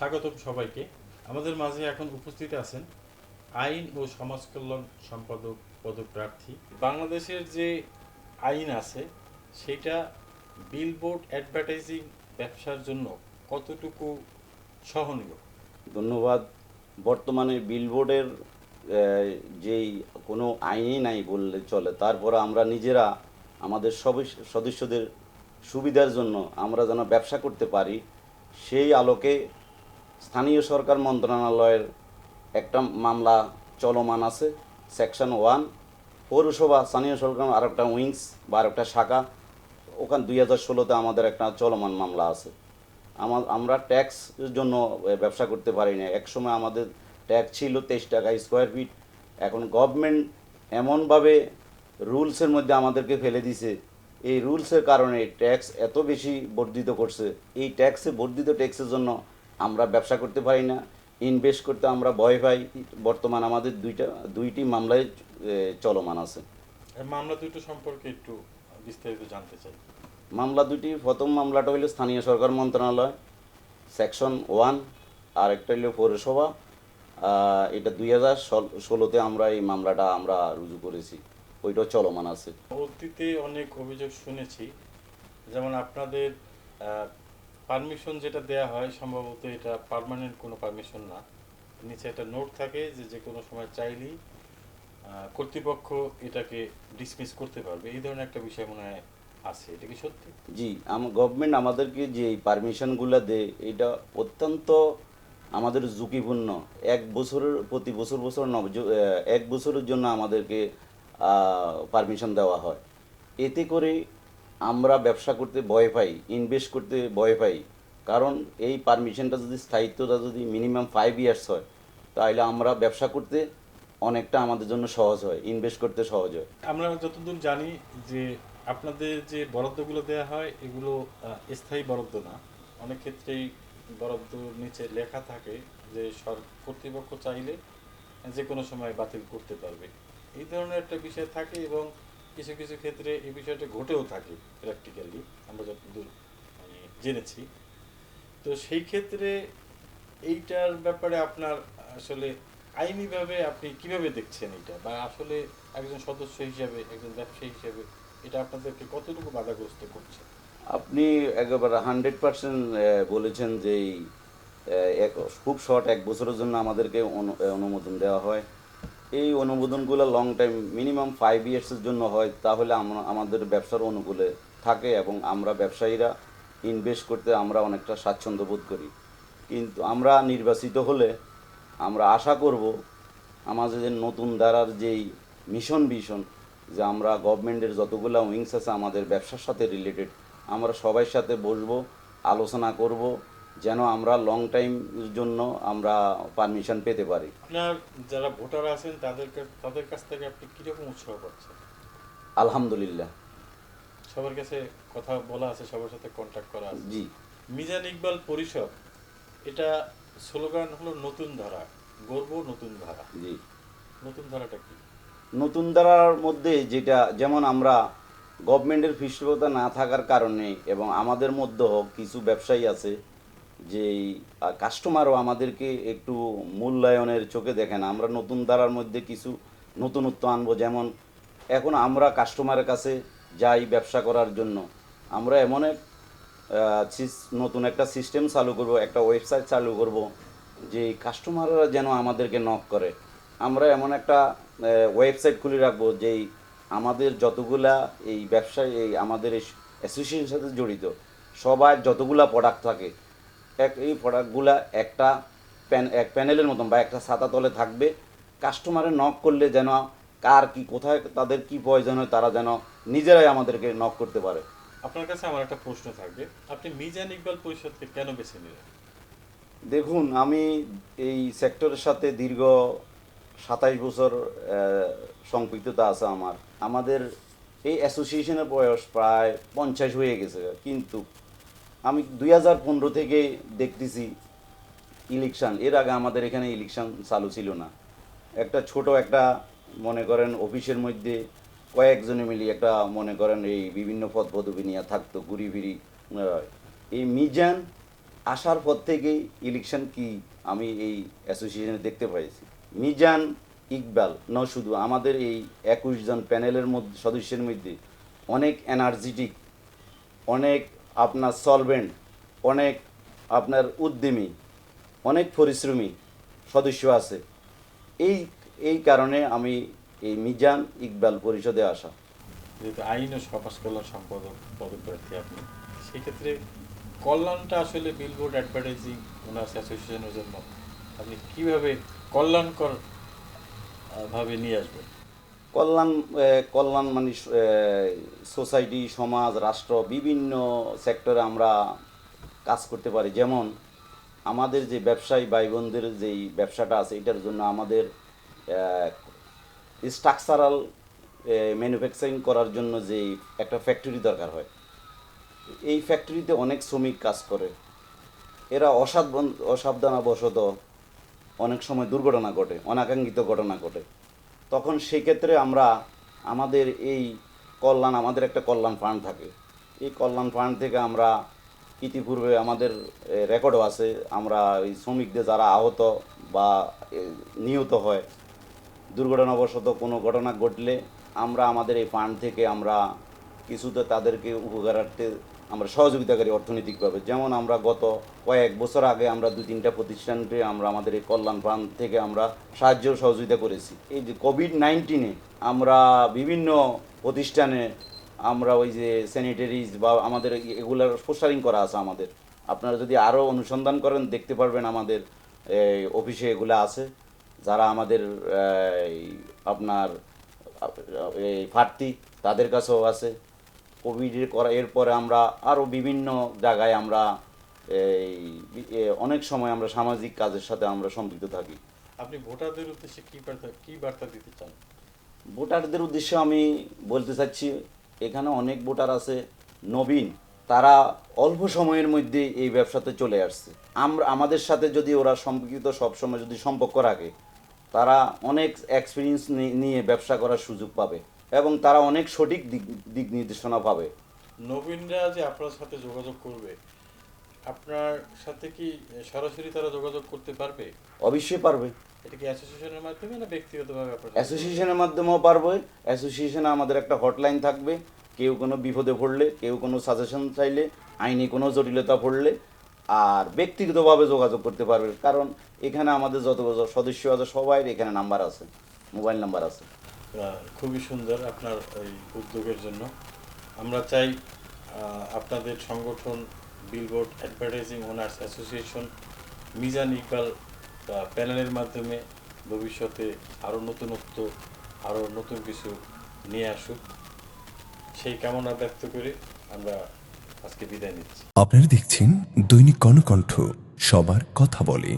স্বাগতম সবাইকে। আমাদের মাঝে এখন উপস্থিত আছেন আইন ও সমাজ কল্যাণ সম্পাদক, পদপ্রার্থী। বাংলাদেশের যে আইন আছে, সেটা বিলবোর্ড অ্যাডভার্টাইজিং ব্যবসার জন্য কতটুকু সহনীয়? ধন্যবাদ। বর্তমানে বিলবোর্ডের যেই কোনো আইনই নাই বললে চলে, তারপরে আমরা নিজেরা, আমাদের সদস্যদের সুবিধার জন্য আমরা যেন ব্যবসা করতে পারি, সেই আলোকে স্থানীয় সরকার মন্ত্রণালয়ের একটা মামলা চলমান আছে সেকশন ওয়ান পৌরসভা, স্থানীয় সরকার আর একটা উইংস বা আর একটা শাখা, ওখান দুই হাজার ষোলোতে আমাদের একটা চলমান মামলা আছে। আমার আমরা ট্যাক্স জন্য ব্যবসা করতে পারি না একসময় আমাদের ট্যাক্স ছিল তেইশ টাকা স্কোয়ার ফিট এখন গভর্নমেন্ট এমনভাবে রুলসের মধ্যে আমাদেরকে ফেলে দিছে। এই রুলসের কারণে ট্যাক্স এত বেশি বর্ধিত করছে। এই ট্যাক্সে বর্ধিত ট্যাক্সের জন্য আমরা ব্যবসা করতে পারি না ইনভেস্ট করতে আমরা ভয় পাই। বর্তমান আমাদের দুইটা দুইটি মামলায় চলমান আছে। মামলা দুটো সম্পর্কে একটু বিস্তারিত জানতে চাই। মামলা দুটি প্রথম মামলাটা হইল স্থানীয় সরকার মন্ত্রণালয় সেকশন ওয়ান আর একটা হইল পৌরসভা। এটা দুই হাজার ষোলোতে আমরা এই মামলাটা আমরা রুজু করেছি। ওইটাও চলমান আছে। অতীতে অনেক অভিযোগ শুনেছি। যেমন আপনাদের পারমিশন যেটা দেয়া হয়, সম্ভবত এটা পার্মানেন্ট কোনো পারমিশন না। নিচে একটা নোট থাকে যে যে কোনো সময় চাইলেই কর্তৃপক্ষ এটাকে ডিসমিস করতে পারবে। এই ধরনের একটা বিষয় মনে হয় আছে। এটা কি সত্যি? জি আমার গভর্নমেন্ট আমাদেরকে যে এই পারমিশনগুলো দেয়, এটা অত্যন্ত আমাদের ঝুঁকিপূর্ণ। এক বছরের, প্রতি বছর বছর নব- এক বছরের জন্য আমাদেরকে পারমিশন দেওয়া হয়। এতে করে আমরা ব্যবসা করতে ভয় পাই ইনভেস্ট করতে ভয় পাই। কারণ এই পারমিশনটা যদি স্থায়িত্বটা যদি মিনিমাম ফাইভ ইয়ার্স হয় তাহলে আমরা ব্যবসা করতে অনেকটা আমাদের জন্য সহজ হয় ইনভেস্ট করতে সহজ হয়। আমরা যতদূর জানি যে আপনাদের যে বরাদ্দগুলো দেওয়া হয়, এগুলো স্থায়ী বরাদ্দ না। অনেক ক্ষেত্রেই বরাদ্দ নিচে লেখা থাকে যে সর, কর্তৃপক্ষ চাইলে যে কোনো সময় বাতিল করতে পারবে। এই ধরনের একটা বিষয় থাকে এবং কিছু কিছু ক্ষেত্রে এই বিষয়টা ঘটেও থাকে প্র্যাকটিক্যালি আমরা যতদূর মানে জেনেছি। তো সেই ক্ষেত্রে এইটার ব্যাপারে আপনার আসলে আইনিভাবে আপনি কীভাবে দেখছেন এটা? বা আসলে একজন সদস্য হিসাবে একজন ব্যবসায়ী হিসাবে এটা আপনাদেরকে কতটুকু বাধাগ্রস্ত করছে? আপনি একেবারে হান্ড্রেড পার্সেন্ট বলেছেন যে এই, এক খুব শর্ট এক বছরের জন্য আমাদেরকে অনু- অনুমোদন দেওয়া হয়। এই অনুমোদনগুলো লং টাইম মিনিমাম ফাইভ ইয়ার্সের জন্য হয়, তাহলে আমরা, আমাদের ব্যবসার অনুকূলে থাকে এবং আমরা ব্যবসায়ীরা ইনভেস্ট করতে আমরা অনেকটা স্বাচ্ছন্দ্য বোধ করি। কিন্তু আমরা নির্বাচিত হলে আমরা আশা করব, আমাদের নতুন ধারার যেই মিশন ভিশন যে আমরা গভর্নমেন্টের যতগুলো উইংস আছে আমাদের ব্যবসার সাথে রিলেটেড আমরা সবার সাথে বসবো, আলোচনা করব যেন আমরা লং টাইম জন্য আমরা পারমিশন পেতে পারি। আপনার যারা ভোটার আছেন তাদের কা- তাদের কাছ থেকে আপনি কীরকম উৎসাহ পাচ্ছেন? আলহামদুলিল্লাহ। সবার কাছে কথা বলা আছে সবার সাথে কন্ট্যাক্ট করা আছে। জি। মিজান ইকবাল পরিষদ এটা স্লোগান হলো নতুন ধারা গর্ব নতুন ধারা। জি। নতুন ধারাটা কি? নতুন ধারার মধ্যে যেটা যেমন আমরা গভর্নমেন্টের পৃষ্ঠপোষকতা না থাকার কারণে এবং আমাদের মধ্যেও কিছু ব্যবসায়ী আছে যে কাস্টমারও আমাদেরকে একটু মূল্যায়নের চোখে দেখে না। আমরা নতুন ধারার মধ্যে কিছু নতুনত্ব আনব। যেমন, এখন আমরা কাস্টমারের কাছে যাই ব্যবসা করার জন্য। আমরা এমন এক নতুন একটা সিস্টেম চালু করব, একটা ওয়েবসাইট চালু করব, যে কাস্টমাররা যেন আমাদেরকে নক করে। আমরা এমন একটা ওয়েবসাইট খুলে রাখব, যেই আমাদের যতগুলা এই ব্যবসায়, এই আমাদের অ্যাসোসিয়েশনের সাথে জড়িত, সবার যতগুলা প্রোডাক্ট থাকে এক এই প্রোডাক্টগুলা একটা প্যান এক প্যানেলের মতন বা একটা ছাতা তলে থাকবে। কাস্টমারে নক করলে যেন কার কি কোথায় তাদের কি প্রয়োজন হয় তারা যেন নিজেরাই আমাদেরকে নক করতে পারে। আপনার কাছে আমার একটা প্রশ্ন থাকবে আপনি মিজান ইকবাল পরিষদকে কেন বেছে নিলেন? দেখুন আমি এই সেক্টরের সাথে দীর্ঘ সাতাইশ বছর সম্পৃক্ততা আছে আমার। আমাদের এই অ্যাসোসিয়েশনের বয়স প্রায় পঞ্চাশ হয়ে গেছে কিন্তু আমি দুই হাজার পনেরো থেকে দেখতেছি ইলেকশান এর আগে আমাদের এখানে ইলেকশান চালু ছিল না। একটা ছোট একটা, মনে করেন, অফিসের মধ্যে কয়েকজনে মিলে একটা, মনে করেন, এই বিভিন্ন পদ পদবি নিয়ে থাকতো, ঘুরি ফিরি এই মিজান আসার পর থেকেই ইলেকশন কি আমি এই অ্যাসোসিয়েশনে দেখতে পাইছি। মিজান ইকবাল, ন শুধু, আমাদের এই একুশ জন প্যানেলের মধ্যে, সদস্যের মধ্যে অনেক এনার্জেটিক অনেক আপনার সলভেন্ট অনেক আপনার উদ্যমী, অনেক পরিশ্রমী সদস্য আছে। এই এই কারণে আমি এই মিজান ইকবাল পরিষদে আসা। যেহেতু আইন ও সমাজ কল্যাণ সম্পাদক পদপ্রার্থী আপনি, সেক্ষেত্রে কল্যাণটা আসলে বিলবোর্ড অ্যাডভার্টাইজিং ওনার্স অ্যাসোসিয়েশনের জন্য। আপনি কীভাবে কল্যাণকর ভাবে নিয়ে আসবেন? কল্যাণ কল্যাণ মানে সোসাইটি, সমাজ, রাষ্ট্র, বিভিন্ন সেক্টরে আমরা কাজ করতে পারি। যেমন আমাদের যে ব্যবসায়ী ভাই বোনদের যেই ব্যবসাটা আছে, এটার জন্য আমাদের স্ট্রাকচারাল ম্যানুফ্যাকচারিং করার জন্য যে একটা ফ্যাক্টরি দরকার হয়। এই ফ্যাক্টরিতে অনেক শ্রমিক কাজ করে। এরা অসাবধান, অসাবধানাবশত অনেক সময় দুর্ঘটনা ঘটে, অনাকাঙ্ক্ষিত ঘটনা ঘটে। তখন সেক্ষেত্রে আমরা আমাদের এই কল্যাণ, আমাদের একটা কল্যাণ ফান্ড থাকে। এই কল্যাণ ফান্ড থেকে আমরা ইতিপূর্বে আমাদের রেকর্ডও আছে। আমরা এই শ্রমিকদের যারা আহত বা নিহত হয়, দুর্ঘটনাবশত কোনো ঘটনা ঘটলে আমরা আমাদের এই ফান্ড থেকে আমরা কিছুতে তাদেরকে উপকারার্থে আমরা সহযোগিতা করি অর্থনৈতিকভাবে। যেমন আমরা গত কয়েক বছর আগে আমরা দু তিনটা প্রতিষ্ঠানকে আমরা আমাদের এই কল্যাণ ফান্ড থেকে আমরা সাহায্য সহযোগিতা করেছি। এই যে কোভিড নাইন্টিনে আমরা বিভিন্ন প্রতিষ্ঠানে আমরা ওই যে স্যানিটারিজ বা আমাদের এগুলার পোস্টারিং করা আছে আমাদের। আপনারা যদি আরও অনুসন্ধান করেন, দেখতে পারবেন আমাদের অফিসে এগুলো আছে। যারা আমাদের আপনার, এই প্রার্থী তাদের কাছেও আছে। কোভিডের করা এরপরে আমরা আরও বিভিন্ন জায়গায় আমরা এই অনেক সময় আমরা সামাজিক কাজের সাথে আমরা সম্পৃক্ত থাকি। আপনি ভোটারদের উদ্দেশ্যে কি বার্তা কি বার্তা দিতে চান? ভোটারদের উদ্দেশ্যে আমি বলতে চাচ্ছি এখানে অনেক ভোটার আছে নবীন তারা অল্প সময়ের মধ্যে এই ব্যবসাতে চলে আসছে। আমরা আমাদের সাথে যদি ওরা সম্পর্কিত সবসময় যদি সম্পর্ক রাখে তারা অনেক এক্সপিরিয়েন্স নিয়ে ব্যবসা করার সুযোগ পাবে। এবং তারা অনেক সঠিক দিক দিক নির্দেশনা পাবে। নবীনরা যে আপনার সাথে যোগাযোগ করবে আপনার সাথে কি সরাসরি তারা যোগাযোগ করতে পারবে? অবশ্যই পারবে। এটা কি অ্যাসোসিয়েশনের মাধ্যমে না ব্যক্তিগতভাবে আপনার অ্যাসোসিয়েশনের মাধ্যমেও পারবে। অ্যাসোসিয়েশনে আমাদের একটা হটলাইন থাকবে। কেউ কোনো বিপদে পড়লে কেউ কোনো সাজেশন চাইলে আইনি কোনো জটিলতা পড়লে আর ব্যক্তিগতভাবে যোগাযোগ করতে পারবে। কারণ এখানে আমাদের যত সদস্য আছে সবাই এখানে নাম্বার আছে মোবাইল নাম্বার আছে। খুবই সুন্দর আপনার এই উদ্যোগের জন্য। আমরা চাই আপনাদের সংগঠন billboard advertising owners association Mizan Iqbal প্যানেলের মাধ্যমে ভবিষ্যতে আরও নতুনত্ব আরও নতুন কিছু নিয়ে আসুক। সেই কামনা ব্যক্ত করে আমরা আজকে বিদায় নিচ্ছি। আপনারা দেখছেন দৈনিক কর্ণকণ্ঠ, সবার কথা বলে।